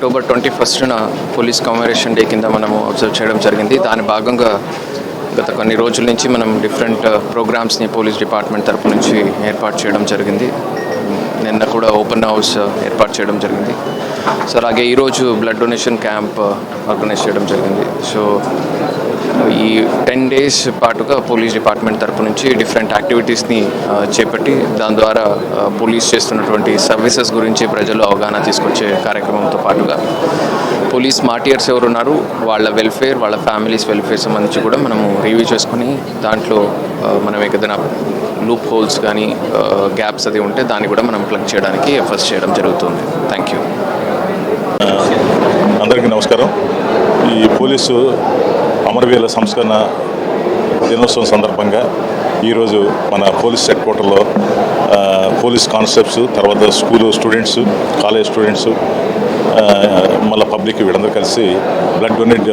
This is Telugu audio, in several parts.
అక్టోబర్ ట్వంటీ ఫస్ట్న పోలీస్ కమరేషన్ డే కింద మనము అబ్జర్వ్ చేయడం జరిగింది. దాని భాగంగా గత కొన్ని రోజుల నుంచి మనం డిఫరెంట్ uh, ప్రోగ్రామ్స్ని పోలీస్ డిపార్ట్మెంట్ తరపు నుంచి ఏర్పాటు చేయడం జరిగింది. నిన్న కూడా ఓపెన్ హౌస్ uh, ఏర్పాటు చేయడం జరిగింది. సో అలాగే ఈరోజు blood donation camp uh, organise చేయడం జరిగింది. సో టెన్ డేస్ పాటుగా పోలీస్ డిపార్ట్మెంట్ తరపు నుంచి డిఫరెంట్ యాక్టివిటీస్ని చేపట్టి దాని ద్వారా పోలీస్ చేస్తున్నటువంటి సర్వీసెస్ గురించి ప్రజలు అవగాహన తీసుకొచ్చే కార్యక్రమంతో పాటుగా పోలీస్ మార్టియర్స్ ఎవరు ఉన్నారు వాళ్ళ వెల్ఫేర్ వాళ్ళ ఫ్యామిలీస్ వెల్ఫేర్ సంబంధించి కూడా మనము రివ్యూ చేసుకుని దాంట్లో మనం ఏదైనా లూప్ హోల్స్ కానీ గ్యాప్స్ అది ఉంటే దాన్ని కూడా మనం ప్లగ్ చేయడానికి ఎఫర్ట్స్ చేయడం జరుగుతుంది. Thank you. అందరికీ నమస్కారం. ఈ పోలీసు అమరవీరుల సంస్కరణ దినోత్సవం సందర్భంగా ఈరోజు మన పోలీస్ హెడ్ క్వార్టర్లో పోలీస్ కాన్సెప్ట్స్ తర్వాత స్కూలు స్టూడెంట్స్ కాలేజ్ స్టూడెంట్స్ మళ్ళీ పబ్లిక్ వీళ్ళందరూ కలిసి బ్లడ్ డొనేట్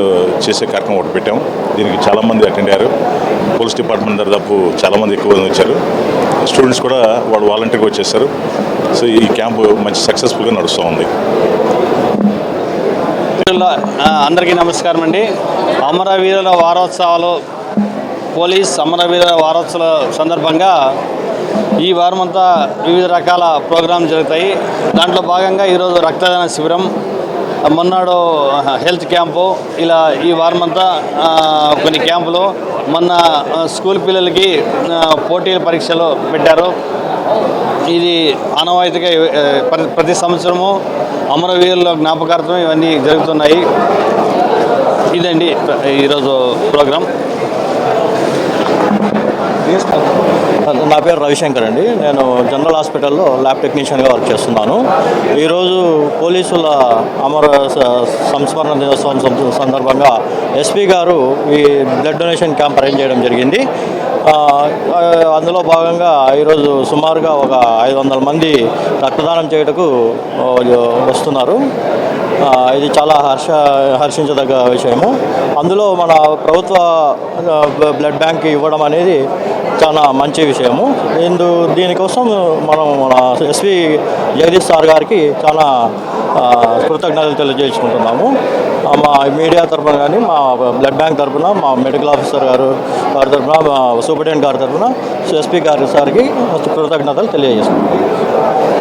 చేసే కార్యక్రమం ఒకటి పెట్టాం. దీనికి చాలామంది అటెండ్ అయ్యారు. పోలీస్ డిపార్ట్మెంట్ దాదాపు చాలామంది ఎక్కువ మంది వచ్చారు. స్టూడెంట్స్ కూడా వాళ్ళు వాలంటీర్గా వచ్చేసారు. సో ఈ క్యాంపు మంచి సక్సెస్ఫుల్గా నడుస్తూ ఉంది. అందరికీ నమస్కారం అండి. అమరవీరుల వారోత్సవాలు పోలీస్ అమరవీరుల వారోత్సవాల సందర్భంగా ఈ వారం అంతా వివిధ రకాల ప్రోగ్రాం జరుగుతాయి. దాంట్లో భాగంగా ఈరోజు రక్తదాన శిబిరం మొన్నాడు హెల్త్ క్యాంపు ఇలా ఈ వారం అంతా కొన్ని క్యాంపులు మొన్న స్కూల్ పిల్లలకి పోటీల పరీక్షలు పెట్టారు. ఇది ఆనవాయితీగా ప్రతి- ప్రతి సంవత్సరము అమరవీరుల జ్ఞాపకార్థం ఇవన్నీ జరుగుతున్నాయి. ఇదండి ఈరోజు ప్రోగ్రాం. నా పేరు రవిశంకర్ అండి. నేను జనరల్ హాస్పిటల్లో ల్యాబ్ టెక్నీషియన్గా వర్క్ చేస్తున్నాను. ఈరోజు పోలీసుల అమర స- సంస్మరణ దినోత్సవం సందర్భంగా ఎస్పీ గారు ఈ బ్లడ్ డొనేషన్ క్యాంప్ అరేంజ్ చేయడం జరిగింది. అందులో భాగంగా ఈరోజు సుమారుగా ఒక ఐదు వందల మంది రక్తదానం చేయటకు వస్తున్నారు. ఇది చాలా హర్ష హర్షించదగ్గ విషయము. అందులో మన ప్రభుత్వ బ్లడ్ బ్యాంక్ ఇవ్వడం అనేది చాలా మంచి విషయము. ఇందు దీనికోసం మనం మన ఎస్వి జగదీష్ సార్ గారికి చాలా కృతజ్ఞతలు తెలియజేసుకుంటున్నాము. మా మీడియా తరఫున కానీ మా బ్లడ్ బ్యాంక్ తరఫున మా మెడికల్ ఆఫీసర్ గారు గారి తరఫున మా సూపరింటెండెంట్ గారి తరఫున ఎస్పీ గారి సార్కి కృతజ్ఞతలు తెలియజేస్తున్నాము